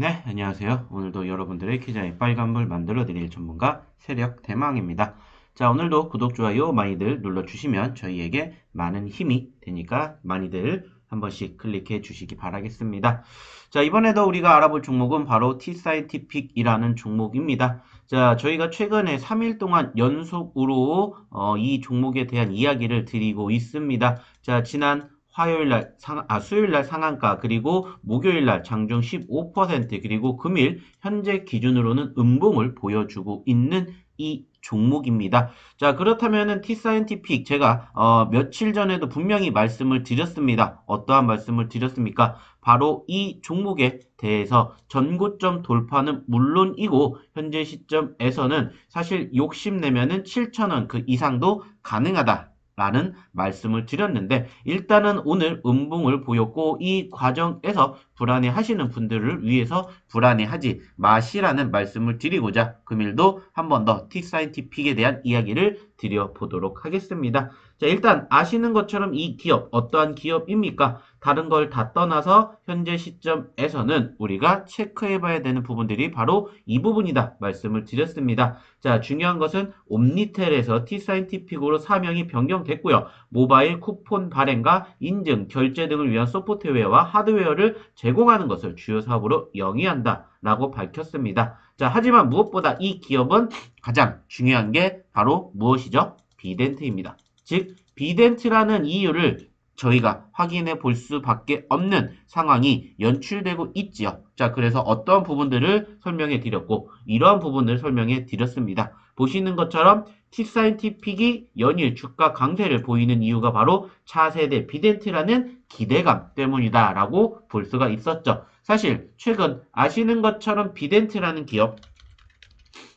네, 안녕하세요. 오늘도 여러분들의 계좌에 빨간불 만들어 드릴 전문가 세력 대망입니다. 자, 오늘도 구독, 좋아요 많이들 눌러주시면 저희에게 많은 힘이 되니까 많이들 한 번씩 클릭해 주시기 바라겠습니다. 자, 이번에도 우리가 알아볼 종목은 바로 T사이언티픽이라는 종목입니다. 자, 저희가 최근에 3일 동안 연속으로 어, 이 종목에 대한 이야기를 드리고 있습니다. 자, 지난 화요일 날 상, 아, 수요일 날 상한가, 그리고 목요일 날 장중 15%, 그리고 금일 현재 기준으로는 음봉을 보여주고 있는 이 종목입니다. 자, 그렇다면은 T사이언티픽 제가 어, 며칠 전에도 분명히 말씀을 드렸습니다. 어떠한 말씀을 드렸습니까? 바로 이 종목에 대해서 전고점 돌파는 물론이고 현재 시점에서는 사실 욕심내면은 7,000원 그 이상도 가능하다. 라는 말씀을 드렸는데 일단은 오늘 음봉을 보였고 이 과정에서 불안해 하시는 분들을 위해서 불안해 하지 마시라는 말씀을 드리고자 금일도 한 번더 T사이언티픽에 대한 이야기를 드려보도록 하겠습니다. 자 일단 아시는 것처럼 이 기업 어떠한 기업입니까? 다른 걸 다 떠나서 현재 시점에서는 우리가 체크해 봐야 되는 부분들이 바로 이 부분이다 말씀을 드렸습니다. 자 중요한 것은 옴니텔에서 T사이언티픽으로 사명이 변경됐고요. 모바일 쿠폰 발행과 인증, 결제 등을 위한 소프트웨어와 하드웨어를 제공하는 것을 주요 사업으로 영위한다 라고 밝혔습니다. 자 하지만 무엇보다 이 기업은 가장 중요한 게 바로 무엇이죠? 비덴트입니다. 즉 비덴트라는 이유를 저희가 확인해 볼 수밖에 없는 상황이 연출되고 있지요. 자, 그래서 어떤 부분들을 설명해 드렸고 이러한 부분을 설명해 드렸습니다. 보시는 것처럼 T사이언티픽이 연일 주가 강세를 보이는 이유가 바로 차세대 비덴트라는 기대감 때문이다라고 볼 수가 있었죠. 사실 최근 아시는 것처럼 비덴트라는 기업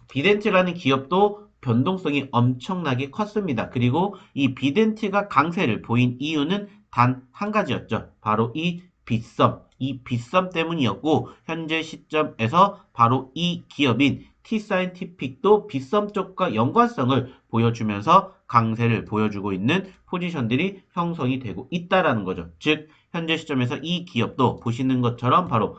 비덴트라는 기업도 변동성이 엄청나게 컸습니다. 그리고 이 비덴트가 강세를 보인 이유는 단 한 가지였죠. 바로 이 빗썸, 이 빗썸 때문이었고 현재 시점에서 바로 이 기업인 T사이언티픽도 빗썸 쪽과 연관성을 보여주면서 강세를 보여주고 있는 포지션들이 형성이 되고 있다라는 거죠. 즉 현재 시점에서 이 기업도 보시는 것처럼 바로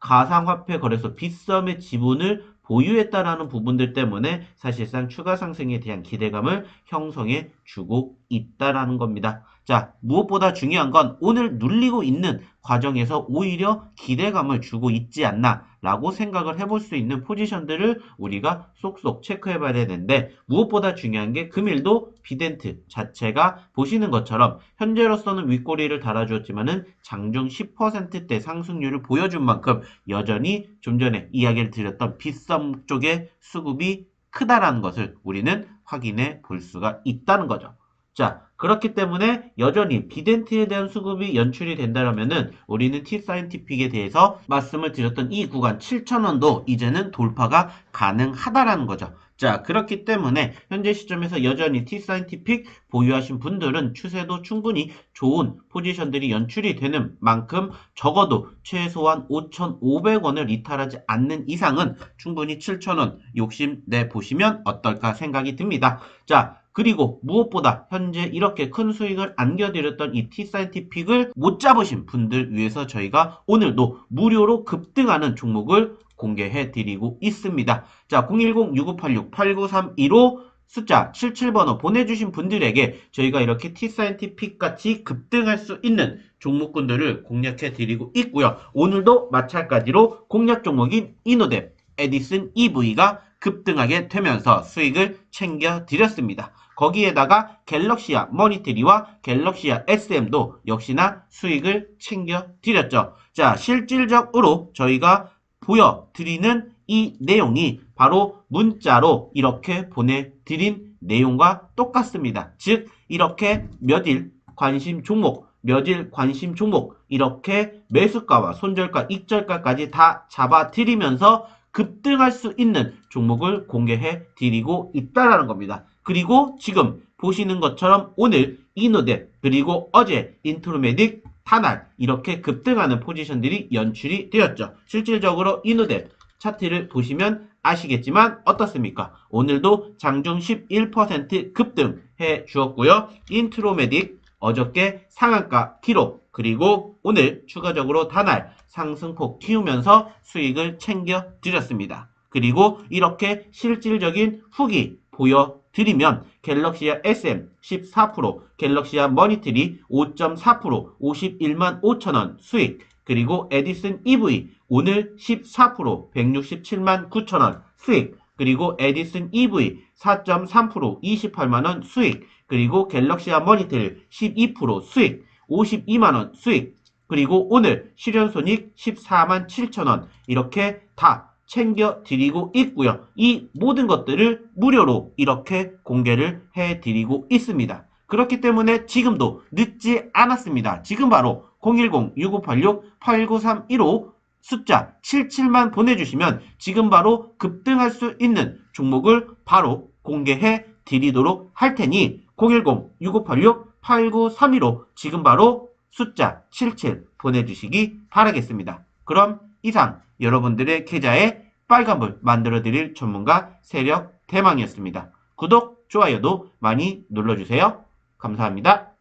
가상화폐 거래소 빗썸의 지분을 보유했다라는 부분들 때문에 사실상 추가 상승에 대한 기대감을 형성해 주고 있다라는 겁니다. 자, 무엇보다 중요한 건 오늘 눌리고 있는 과정에서 오히려 기대감을 주고 있지 않나 라고 생각을 해볼 수 있는 포지션들을 우리가 쏙쏙 체크해 봐야 되는데 무엇보다 중요한 게 금일도 비덴트 자체가 보시는 것처럼 현재로서는 윗꼬리를 달아주었지만은 장중 10%대 상승률을 보여준 만큼 여전히 좀 전에 이야기를 드렸던 빗썸 쪽의 수급이 크다라는 것을 우리는 확인해 볼 수가 있다는 거죠. 자, 그렇기 때문에 여전히 비덴트에 대한 수급이 연출이 된다면은 우리는 T사이언티픽에 대해서 말씀을 드렸던 이 구간 7,000원도 이제는 돌파가 가능하다라는 거죠. 자, 그렇기 때문에 현재 시점에서 여전히 T사이언티픽 보유하신 분들은 추세도 충분히 좋은 포지션들이 연출이 되는 만큼 적어도 최소한 5,500원을 이탈하지 않는 이상은 충분히 7,000원 욕심내 보시면 어떨까 생각이 듭니다. 자, 그리고 무엇보다 현재 이렇게 큰 수익을 안겨드렸던 이 T사이언티픽을 못 잡으신 분들 위해서 저희가 오늘도 무료로 급등하는 종목을 공개해 드리고 있습니다. 자, 010-6986-8932로 숫자 77번호 보내주신 분들에게 저희가 이렇게 T사이언티픽 같이 급등할 수 있는 종목군들을 공략해 드리고 있고요. 오늘도 마찬가지로 공략 종목인 이노뎁, 에디슨 EV가 급등하게 되면서 수익을 챙겨 드렸습니다. 거기에다가 갤럭시아 머니트리와 갤럭시아 SM도 역시나 수익을 챙겨 드렸죠. 자, 실질적으로 저희가 보여드리는 이 내용이 바로 문자로 이렇게 보내드린 내용과 똑같습니다. 즉, 이렇게 몇일 관심 종목, 몇일 관심 종목, 이렇게 매수가와 손절가, 익절가까지 다 잡아드리면서 급등할 수 있는 종목을 공개해 드리고 있다라는 겁니다. 그리고 지금 보시는 것처럼 오늘 이노뎁 그리고 어제 인트로메딕 타날 이렇게 급등하는 포지션들이 연출이 되었죠. 실질적으로 이노뎁 차트를 보시면 아시겠지만 어떻습니까? 오늘도 장중 11% 급등해 주었고요. 인트로메딕 어저께 상한가 기록, 그리고 오늘 추가적으로 단알 상승폭 튀우면서 수익을 챙겨 드렸습니다. 그리고 이렇게 실질적인 후기 보여 드리면 갤럭시아 SM 14%, 갤럭시아 머니트리 5.4%, 51만 5천원 수익, 그리고 에디슨 EV 오늘 14%, 167만 9천원 수익, 그리고 에디슨 EV 4.3%, 28만원 수익, 그리고 갤럭시아 머니텔 12% 수익, 52만원 수익, 그리고 오늘 실현손익 14만 7천원. 이렇게 다 챙겨 드리고 있고요. 이 모든 것들을 무료로 이렇게 공개를 해 드리고 있습니다. 그렇기 때문에 지금도 늦지 않았습니다. 지금 바로 010-6586-89315 숫자 77만 보내주시면 지금 바로 급등할 수 있는 종목을 바로 공개해 드리도록 할 테니 010-6586-89315 지금 바로 숫자 77 보내주시기 바라겠습니다. 그럼 이상 여러분들의 계좌에 빨간불 만들어 드릴 전문가 세력 대망이었습니다. 구독, 좋아요도 많이 눌러주세요. 감사합니다.